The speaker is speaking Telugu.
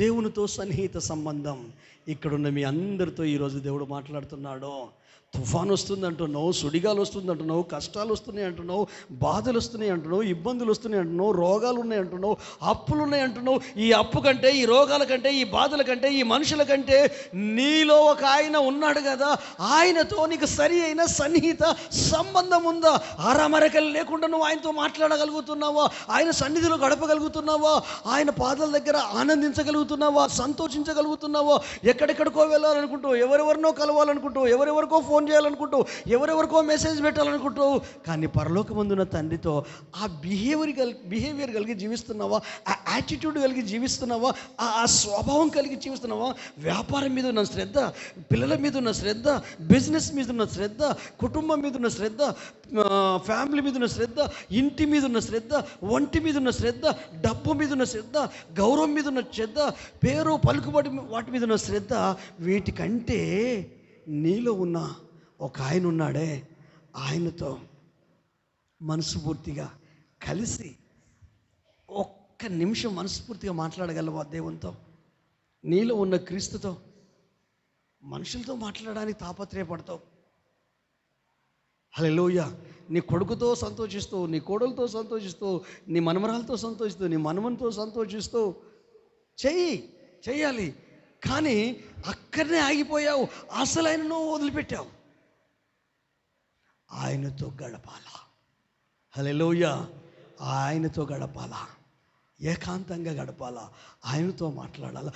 దేవునితో సన్నిహిత సంబంధం. ఇక్కడున్న మీ అందరితో ఈరోజు దేవుడు మాట్లాడుతున్నాడో తుఫాన్ వస్తుంది అంటున్నావు సుడిగాలు వస్తుంది అంటున్నావు కష్టాలు వస్తున్నాయి అంటున్నావు బాధలు వస్తున్నాయి అంటున్నావు ఇబ్బందులు వస్తున్నాయి అంటున్నావు రోగాలు ఉన్నాయి అంటున్నావు అప్పులు ఉన్నాయి అంటున్నావు. ఈ అప్పు కంటే ఈ రోగాల కంటే ఈ బాధల కంటే ఈ మనుషుల కంటే నీలో ఒక ఆయన ఉన్నాడు కదా ఆయనతో నీకు సరి అయిన సన్నిహిత సంబంధం ఉందా? అరమరకలు లేకుండా నువ్వు ఆయనతో మాట్లాడగలుగుతున్నావా? ఆయన సన్నిధిలో గడపగలుగుతున్నావా? ఆయన పాదాల దగ్గర ఆనందించగలుగుతున్నావా? సంతోషించగలుగుతున్నావా? ఎక్కడెక్కడికో వెళ్ళాలనుకుంటావు ఎవరెవరినో కలవాలనుకుంటావు ఎవరెవరికో ఫోన్ చేయాలనుకుంటావు ఎవరెవరికో మెసేజ్ పెట్టాలనుకుంటావు కానీ పరలోకమందున్న తండ్రితో ఆ బిహేవియర్ కలిగి బిహేవియర్ కలిగి జీవిస్తున్నావా ఆ యాటిట్యూడ్ కలిగి జీవిస్తున్నావా ఆ ఆ స్వభావం కలిగి జీవిస్తున్నావా వ్యాపారం మీద ఉన్న శ్రద్ధ పిల్లల మీద ఉన్న శ్రద్ధ బిజినెస్ మీద ఉన్న శ్రద్ధ కుటుంబం మీద ఉన్న శ్రద్ధ ఫ్యామిలీ మీద ఉన్న శ్రద్ధ ఇంటి మీద ఉన్న శ్రద్ధ ఒంటి మీద ఉన్న శ్రద్ధ డబ్బు మీద ఉన్న శ్రద్ధ గౌరవం మీద ఉన్న శ్రద్ధ పేరు పలుకుబడి వాటి మీద ఉన్న శ్రద్ధ వీటికంటే నీలో ఉన్న ఒక ఆయన ఉన్నాడే ఆయనతో మనస్ఫూర్తిగా కలిసి ఒక్క నిమిషం మనస్ఫూర్తిగా మాట్లాడగలవా దేవునితో? నీలో ఉన్న క్రీస్తుతో మనుషులతో మాట్లాడడానికి తాపత్రయపడతావు. హలోయ నీ కొడుకుతో సంతోషిస్తూ నీ కోడలతో సంతోషిస్తూ నీ మనమరాలతో సంతోషిస్తూ నీ మనమనితో సంతోషిస్తూ చెయ్యి చెయ్యాలి. కానీ అక్కడనే ఆగిపోయావు. అసలు ఆయనను వదిలిపెట్టావు. ఆయనతో గడపాలా. హలోయ ఆయనతో గడపాలా. ఏకాంతంగా గడపాలా. ఆయనతో మాట్లాడాలా.